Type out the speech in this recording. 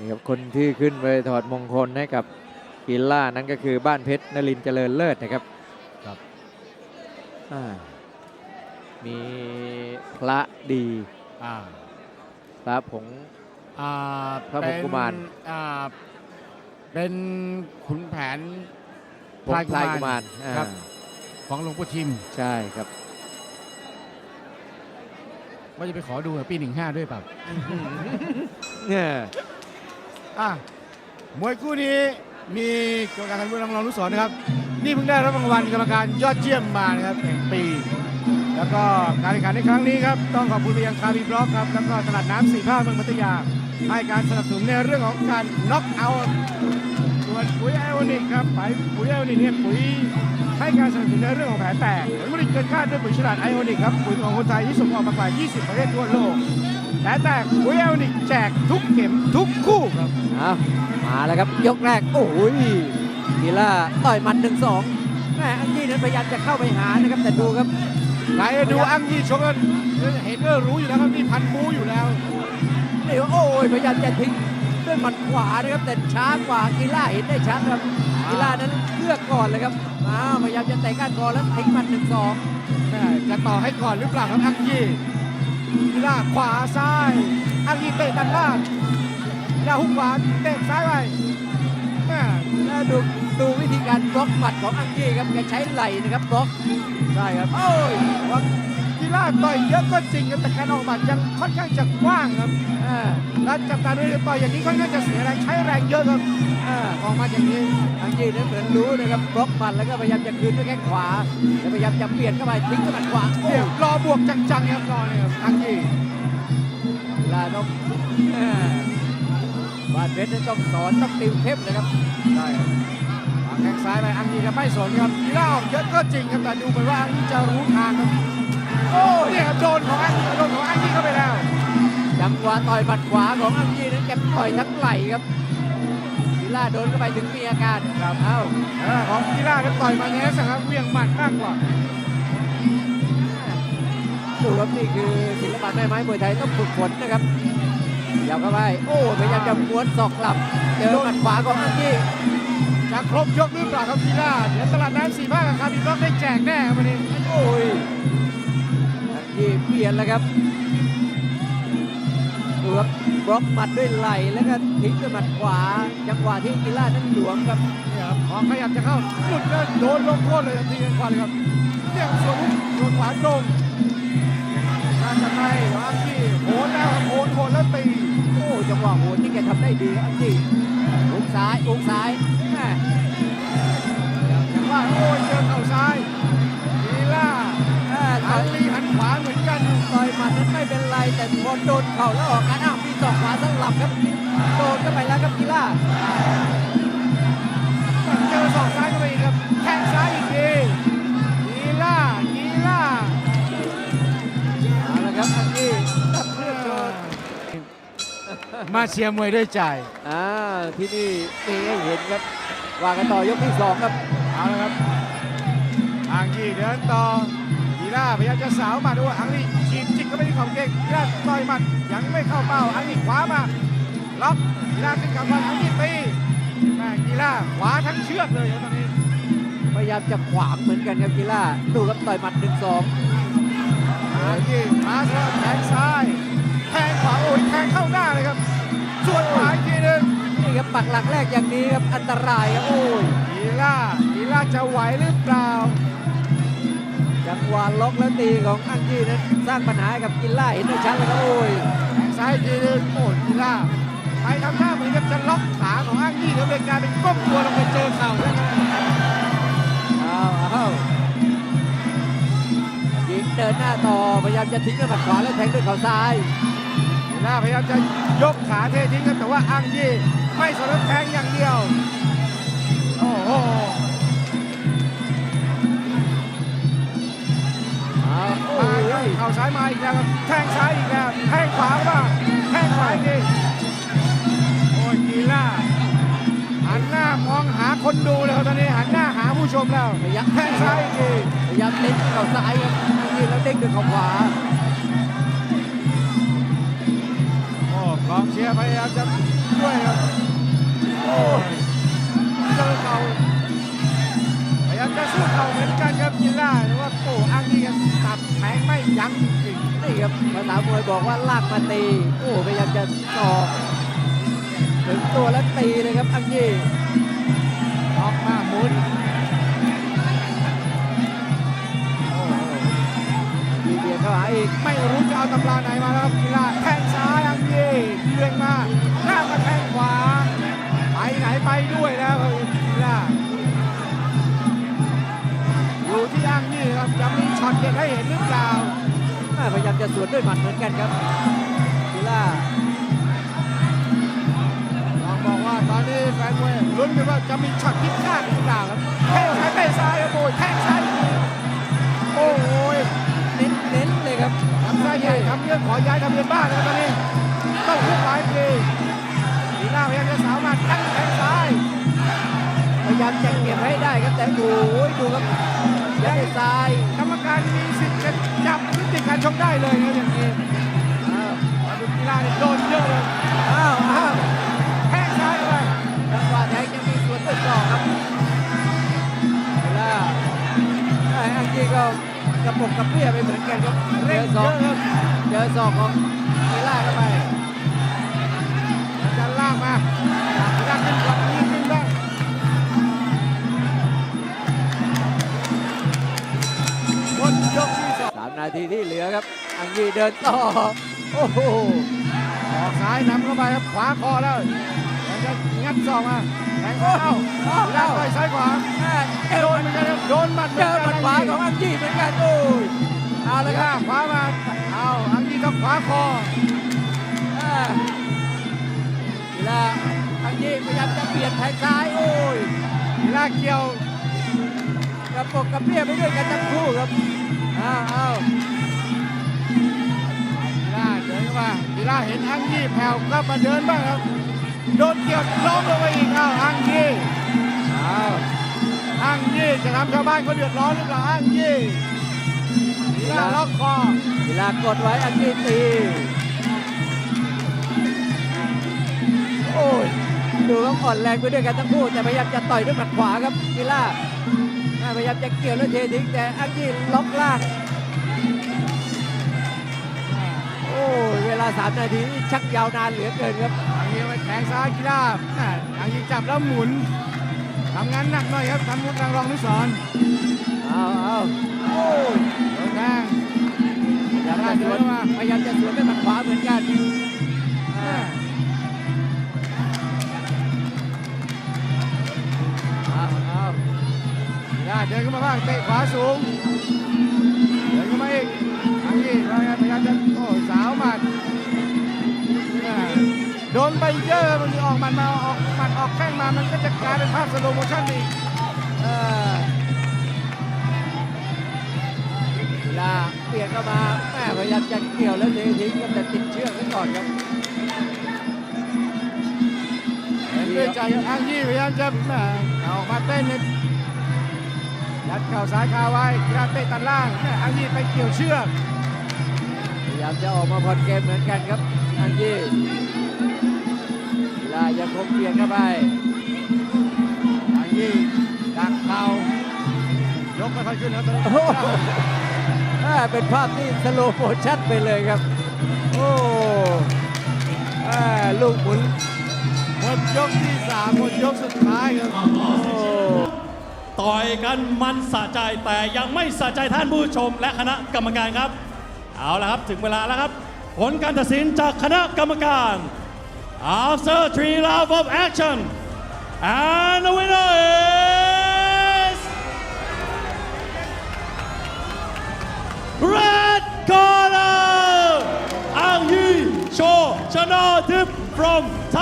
นี่ครับคนที่ขึ้นไปถอดมงคลให้กับกีล่านั้นก็คือบ้านเพชรนรินทร์เจริญเลิศนะครับครับอ่ามีพระดีอ่าพระผงอ่าพระมงกุมารเป็นอ่าเป็นขุนแผนผงพลายกุมารอ่าครับของหลวงปู่ทิมใช่ครับว่าจะไปขอดูปีหนึ่งห้าด้วยเปล่าเนี่ย อะมวยคู่นี้มีกรรมการท่านผู้รองรองนุสรณ์นะครับ นี่เพิ่งได้รับรางวัลกรรมการยอดเยี่ยมมานะครับแห่งปี แล้วก็การแข่งขันในครั้งนี้ครับต้องขอบคุณไปยังคาร์บีบล็อกครับแล้วก็ตลาดน้ำสี่ภาคเมืองพัทยาให้การสนับสนุนในเรื่องของการน็อกเอาท์ส่วนปุ๋ยไอโอนิกครับไปปุ๋ยไอโอนิกเนี่ยปุ๋ยให้การสนับสนุนในเรื่องของแผลแตกผลผลิตเกินคาดด้วยปุ๋ยฉลาดไอโอนิกครับปุ๋ยของคนไทยที่ส่งออกมากว่า 20 ประเทศทั่วโลก แผลแตกปุ๋ยไอโอนิกแจกทุกเข็มทุกคู่ครับเอามาแล้วครับยกแรก โอ้ยกีล่าต่อยหมัดหนึ่งสองแม่อังยี่นั้นพยายามจะเข้าไปหานะครับแต่ดูครับใครดูอังยี่ชกกันเห็นก็รู้อยู่แล้วครับนี่พันมูอยู่แล้วนี่โอ้ยพยายามจะทิ้งด้วยหมัดขวานะครับแต่ช้ากว่ากีล่าเห็นได้ชัดครับกีล่านั้นเลือกก่อนเลยครับอ้าวพยายามจะเตะก้านคอแล้วทิ้งหมัดหนึ่งสองแม่จะต่อให้ก่อนหรือเปล่าครับอังยี่กี ลากขวาซ้ายอังยี่เตะตัดล่างลาหุกขวาเตะซ้ายไปแม่แล้วดูดูวิธีการบล็อกหมัดของอังกี้ครับแกใช้ไหล่นะครับบล็อกใช่ครับโอ้ย กีฬาต่อยเยอะก็จริงครับแต่การออกหมัดยังค่อนข้างจะกว้างครับอ่าแล้วจับตาดูต่อยอย่างนี้ค่อนข้างจะเสียแรงใช้แรงเยอะครับอ่าออกมาอย่างนี้อังยี่นั้นเหมือนรู้นะครับบล็อกหมัดแล้วก็พยายามจะคืนด้วยแข้งขวาแล้วพยายามจะเปลี่ยนเข้าไปทิ้งด้วยหมัดขวาโอ้เดี๋ยยวรอบวกจังๆครับรอเนี่ยครับอังยี่ลาต้องอ่าบ้านเพชรนั้นต้องสอนต้องติวเข้มเลยครับได้ครับวางแข้งซ้ายไปอังยี่จะไม่สนครับกีฬาออกเยอะก็จริงครับแต่ดูเหมือนว่าอังยี่จะรู้ทางครับ โอ้เนี่ยครับโดนของอังโดนของอังยี่เข้าไปแล้วจังหวะต่อยหมัดขวาของอังยี่นั้นแกต่อยทั้งไหล่ครับศิลาโดนเข้าไปถึงมีอาการครับเอ้าเออของกีฬาก็ต่อยมาในลักษณะเวียงหมัดมากกว่าดูครับนี่คือศิลปะแม่ไม้มวยไทยต้องฝึกฝนนะครับยาวเข้าไปโอ้พยายามจะม้วนศอกกลับเจอหมัดขวาของอังยี่จะครบยกหรือเปล่าครับกีฬาเดี๋ยวตลาดน้ำสี่ภาคกับคาร์บิบล็อกได้แจกแน่ครับวันนี้โอ้ย อังยี่เปลี่ยนแล้วครับดูครับบล็อกหมัดด้วยไหล่แล้วก็ทิ้งด้วยหมัดขวา จังหวะที่กีฬานั้นหลวมครับเนี่ยครับพอขยับจะเข้าหลุดแล้วโดนลงโทษเลยทันทีกันควันครับเนี่ยครับส่วนลูกส่วนขวาตรงการจะในของอังกี้โหนแล้วครับโหนโหนแล้วตีโอ้จังหวะโหนที่แกทำได้ดีครับอังยี่อุ้งซ้ายอุ้งซ้ายแม่อย่างว่าโอ้ยเจอเข่าซ้ายกีฬาเอ่อต่หัอนยลีหัน ขวาเหมือนกันต่อยหมัดนั้นไม่เป็นไร แต่พอโดนเข่าแล้วออกการอ้าวมีศอกขวาสลับครับโดนเข้าไปแล้วครับกีฬาเจอศอกซ้ายเข้าไปอีกครับแข้งซ้ายอีกทีกีฬากีฬาเอาละครับอังยี่ตัดเลือดโชว์มาเชียร์มวยด้วยใจอ่าที่นี่มีให้เห็นครับว่ากันต่อยกที่สองครับเอาละครับอังกี้เดินต่อ กีฬาพยายามจะสาวหมาดูอังกี้ฉีดจิกเข้าไปที่ของเก่งกีฬาต่อยหมัดยังไม่เข้าเป้าอังกี้ขวามาล็อกกีฬาขึ้นกลับมาอังกี้ตีแม่กีฬาขวาทั้งเชือกเลยครับตอนนี้ พยายามจะขวางเหมือนกันครับกีฬาดูครับต่อยหมัดหนึ่งสองอังกี้มาสแล้วแทงซ้ายแทงขวาโอ้ยแทงเข้าหน้าเลยครับส่วนขวาอีกทีหนึงนี่ครับปักหลักแรกอย่างนี้ครับอันตรายครับโอ้ยกีฬากีฬาจะไหวหรือเปล่า จังหวะล็อกแล้วตีของอังยี่นั้นสร้างปัญหากับกีฬาเห็นได้ชัดเลยครับโอ้ยแทงซ้ายอีกทีนึงโอ้ยกีฬาไปทำหน้าเหมือนกับจะล็อกขาของอังกี้แล้วเป็นการเป็นก้มตัวลงไปเจอเข่าแล้วเอาเอายิงเดินหน้าต่อพยายามจะทิ้งด้วยหมัดขวาแล้วแทงด้วยเข่าซ้ายหน้าพยายามจะยกขาเททิ้งครับแต่ว่าอังยี่ไม่สนแทงอย่างเดียว มาอีกแล้วแทงซ้ายอีกแล้วแทงขวาบ้างแทงขวาอีกโอ้ยกีล่าหันหน้ามองหาคนดูแล้วตอนนี้หันหน้าหาผู้ชมแล้วยายาม แทงซ้ายอีกทียายเล่นเข่าซ้ายับยืนแล้วเด้งด้วยเข่าขวาโอ้กองเชียร์พยายามจะช่วยครับโอ้ยเจอเข่าพยายามจะสู้เข่าเหมือนกันครับกีล่าแต่ว่าโอ้อ้างยี่ตับแทงไม่ยั้ง นี่ครับภาษามวยบอกว่าลากมาตีโอ้พยายามจะสอกถึงตัวแล้วตีเลยครับอังยีๆออกมาหมุนมีเบียดเข้าหาอีกไม่รู้จะเอาตำราไหนมาแล้วครับกีฬา สวนด้วยหมัดเหมือนกันครับกีฬาลองบอกว่าตอนนี้แฟนมวยลุ้นกันว่าจะมีช็อตพิฆาตหรือเปล่าครับเท่ซ้ายเตะซ้ายครับโอ้ยแทงซ้ายโอ้ยเน้นเน้นเลยครับทำซ้ายใหญ่ทำเยอขอย้ายทะเบียนบ้านแล้วตอนนี้ต้องคุกหลายทีลีน่าพยายามจะสาวมาตั้งแทงซ้า ยามจะเก็บให้ได้ครับแต่โอ้ยดูครับยัดด้วยซ้ายกรรมการมีสิทธิ์จะจับพฤติการชกได้เลยนะอย่างนี้วมาดูกีฬาเนี่ยโดนเยอะเลยอ้าวอ้าวแทงซ้ายไปจังหวะแทงยังมีสวนด้วยศอกครับกีฬาไอ้อังกีก็กระปกกระเปี้ยไปเหมือนกันครับเจเร่งอศเยอกอะครับเจอศอกของกีฬาเข้าไปจะลากมาลากขึ้นกว่านี้ นาทีที่เหลือครับ อังกีเดินต่อ โอ้โหออกซ้ายนำเข้าไปครับ ขวาคอแล้วแล้วจะงัดศอกมาแทงเข้าอ้าวลากไปซ้ายขวาแม่เอโดวนเหมือนกันครับโดนหมัดเหมืเจอนอกันหมัดขวาของอังกีเหมือนกันโอ้ยเอาแล้ละวคก็รับขวามาเอาอังกีต้องขวาคออ่ากีฬาอังกีพยายามจะเบียดแทงซ้ายโอ้ยกีฬาเกี่ยวกระปกกระเปี้ยไปด้วยกันทั้งคู่ครับ อ้าวอ้าวกีฬาเดินเข้ามากีฬาเห็นอังกีแผ่วก็มาเดินบ้างครับ โดนเกี่ยวล้มลงไปอีกเอาอังกีอ้าวอังกีจะทำชาวบ้านเขาเดือดร้อนหรือเปล่าอังกีกีฬาล็อกคอกีฬากดไว้อังกีตีโอ้ยดูครับอ่อนแรงไปด้วยกันทั้งคู่แต่พยายามจะต่อยด้วยหมัดขวาครับกีฬา พยายามจะเกี่ยวแล้วเททิ้งแต่อังกีล็อกล่าง โอ้ยเวลา 3 นาทีนี่ชักยาวนานเหลือเกินครับอังกีไปแทงซ้ายกีฬาอ่าอังกีจับแล้วหมุนทำงานหนักหน่อยครับทำมุกทางรองนุสรณ์เอาเอาโอ้ยโดนแทงพยายามจะสวนพยายามจะสวนด้วยหมัดขวาเหมือนกัน เดินขึ้นมาบ้างเตะขวาสูง เดินขึ้นมาอีกอังกีพยายามพยายามจะโอ้สาวหมัดโดนไปเยอะมันออกหมันมาออกหมัดออกแข้งมามันก็จะกลายเป็นภาพสโลโมชั่นอีกเออเวลาเปลี่ยนเข้ามาแม่พยายามจะเกี่ยวแล้วเททิ้งครับแต่ติดเชือกไว้ก่อนครับด้วยใจอังยี่พยายามจะแหม่ออกมาเต้นเนี่ ยยัดเข่าซ้ายคาไว้กีฬาเตะตัดล่างแหม่อังยี่ไปเกี่ยวเชือกพยายามจะออกมาผ่อนเกมเหมือนกันครับอังยีเวลายังคงเปลี่ยนเข้าไปอังยี่ดักเข่ายกไม่ค่อยขึ้นแล้วตอนนี้โอ้โหอ่าเป็นภาพที่สโลโมชั่นไปเลยครับ โอ้อ่าลูกหมุนหมดยกที่สามหมดยกสุดท้ายครับโอ้ ต่อยกันมันสะใจแต่ยังไม่สะใจท่านผู้ชมและคณะกรรมการครับ เอาละครับถึงเวลาแล้วครับ ผลการตัดสินจากคณะกรรมการ after three rounds of action and the winner is red corner อังยี shanadip from t h a